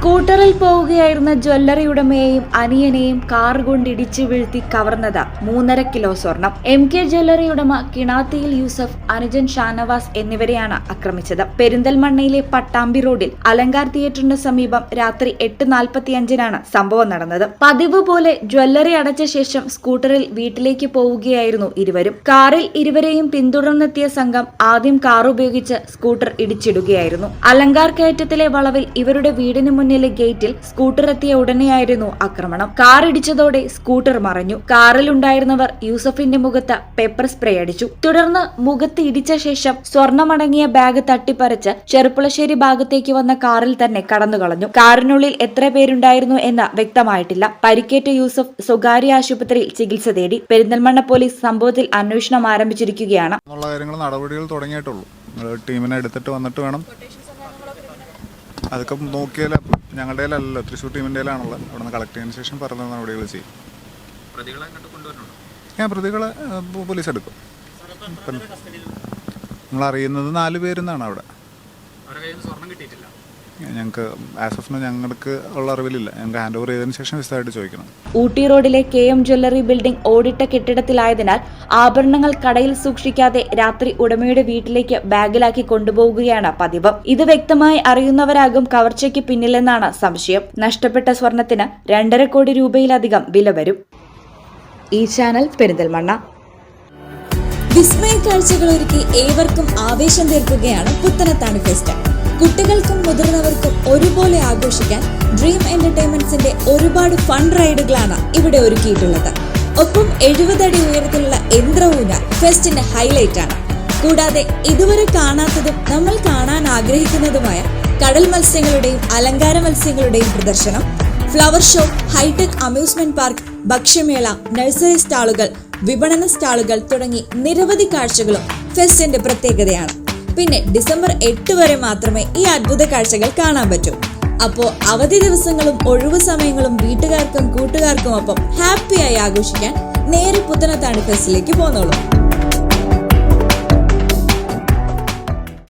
സ്കൂട്ടറിൽ പോവുകയായിരുന്ന jewellery ഉടമയെയും അനിയനെയും car കൊണ്ട് ഇടിച്ചു വീഴ്ത്തി കവർന്നത് മൂന്നര കിലോ സ്വർണം. എം കെ ജ്വല്ലറി ഉടമ കിണാത്തിയിൽ യൂസഫ് അനുജൻ ഷാനവാസ് എന്നിവരെയാണ് ആക്രമിച്ചത്. പെരിന്തൽമണ്ണയിലെ പട്ടാമ്പി റോഡിൽ അലങ്കാർ തിയേറ്ററിന് സമീപം രാത്രി എട്ട് നാൽപ്പത്തിയഞ്ചിനാണ് സംഭവം നടന്നത്. പതിവ് പോലെ ജ്വല്ലറി അടച്ച ശേഷം സ്കൂട്ടറിൽ വീട്ടിലേക്ക് പോവുകയായിരുന്നു ഇരുവരും. കാറിൽ ഇരുവരെയും പിന്തുടർന്നെത്തിയ സംഘം ആദ്യം കാർ ഉപയോഗിച്ച് സ്കൂട്ടർ ഇടിച്ചിടുകയായിരുന്നു. അലങ്കാർ കയറ്റത്തിലെ വളവിൽ ഇവരുടെ വീടിന് മുന്നിലെ ഗേറ്റിൽ സ്കൂട്ടർ എത്തിയ ഉടനെയായിരുന്നു ആക്രമണം. കാർ ഇടിച്ചതോടെ സ്കൂട്ടർ മറഞ്ഞു. കാറിൽ ഉണ്ടായിരുന്നവർ യൂസഫിന്റെ മുഖത്ത് പെപ്പർ സ്പ്രേ അടിച്ചു. തുടർന്ന് മുഖത്ത് ഇടിച്ച ശേഷം സ്വർണമടങ്ങിയ ബാഗ് തട്ടിപ്പറിച്ച് ചെറുപ്പുളശ്ശേരി ഭാഗത്തേക്ക് വന്ന കാറിൽ തന്നെ കടന്നുകളഞ്ഞു. കാറിനുള്ളിൽ എത്ര പേരുണ്ടായിരുന്നു എന്ന് വ്യക്തമായിട്ടില്ല. പരിക്കേറ്റ യൂസഫ് സ്വകാര്യ ആശുപത്രിയിൽ ചികിത്സ തേടി. പെരിന്തൽമണ്ണ പോലീസ് സംഭവത്തിൽ അന്വേഷണം ആരംഭിച്ചിരിക്കുകയാണ്. നടപടികൾ ടീമിനെ എടുത്തിട്ട് വന്നിട്ട് വേണം. അതൊക്കെ നോക്കിയാൽ ഞങ്ങളുടെ അല്ലല്ലോ തൃശ്ശൂർ ടീമിന്റെ ആണല്ലോ അവിടെ നിന്ന് കളക്ട് ചെയ്തതിന് ശേഷം പറഞ്ഞ നടപടികൾ ചെയ്യും. ഞാൻ പ്രതികളെ പോലീസ് എടുക്കും. നമ്മൾ അറിയുന്നത് നാല് പേരെന്നാണ് അവിടെ. ഞങ്ങൾക്ക് ആസ് ഓഫ് ഞങ്ങൾക്ക് ഉള്ള അറിവിലില്ല. ഞങ്ങൾക്ക് ഹാൻഡ് ഓവർ ചെയ്തതിന് ശേഷം വിശദമായിട്ട് ചോദിക്കണം. ഊട്ടി റോഡിലെ കെ എം ജ്വല്ലറി ബിൽഡിംഗ് ഓടിട്ട കെട്ടിടത്തിലായതിനാൽ ആഭരണങ്ങൾ കടയിൽ സൂക്ഷിക്കാതെ രാത്രി ഉടമയുടെ വീട്ടിലേക്ക് ബാഗിലാക്കി കൊണ്ടുപോകുകയാണ് പതിവ്. ഇത് വ്യക്തമായി അറിയുന്നവരാകും കവർച്ചയ്ക്ക് പിന്നിലെന്നാണ് സംശയം. നഷ്ടപ്പെട്ട സ്വർണത്തിന് രണ്ടര കോടി രൂപയിലധികം വില വരും. ഈ ചാനൽ പെരിന്തൽമണ്ണ. വിസ്മയ കാഴ്ചകൾ ഒരുക്കി ഏവർക്കും ആവേശം തീർക്കുകയാണ് പുത്തനത്താണി ഫെസ്റ്റ്. കുട്ടികൾക്കും മുതിർന്നവർക്കും ഒരുപോലെ ആഘോഷിക്കാൻ ഡ്രീം എന്റർടൈൻമെന്റ്സിന്റെ ഒരുപാട് ഫൺ റൈഡുകളാണ് ഇവിടെ ഒരുക്കിയിട്ടുള്ളത്. ഒപ്പം എഴുപതടി ഉയരത്തിലുള്ള യന്ത്രവൂന ഫെസ്റ്റിന്റെ ഹൈലൈറ്റ് ആണ്. കൂടാതെ ഇതുവരെ കാണാത്തതും നമ്മൾ കാണാൻ ആഗ്രഹിക്കുന്നതുമായ കടൽ മത്സ്യങ്ങളുടെയും അലങ്കാര മത്സ്യങ്ങളുടെയും പ്രദർശനം flower show hi tech amusement park ഭക്ഷ്യമേള nursery സ്റ്റാളുകൾ വിപണന സ്റ്റാളുകൾ തുടങ്ങി നിരവധി കാഴ്ചകളും ഫെസ്റ്റിന്റെ പ്രത്യേകതയാണ്. പിന്നെ ഡിസംബർ എട്ട് വരെ മാത്രമേ ഈ അത്ഭുത കാഴ്ചകൾ കാണാൻ പറ്റൂ. അപ്പോ അവധി ദിവസങ്ങളും ഒഴിവു സമയങ്ങളും വീട്ടുകാർക്കും കൂട്ടുകാർക്കും ഒപ്പം ഹാപ്പിയായി ആഘോഷിക്കാൻ നേരെ പുത്തനത്താണ് ഫെസ്റ്റിലേക്ക് പോന്നോളൂ.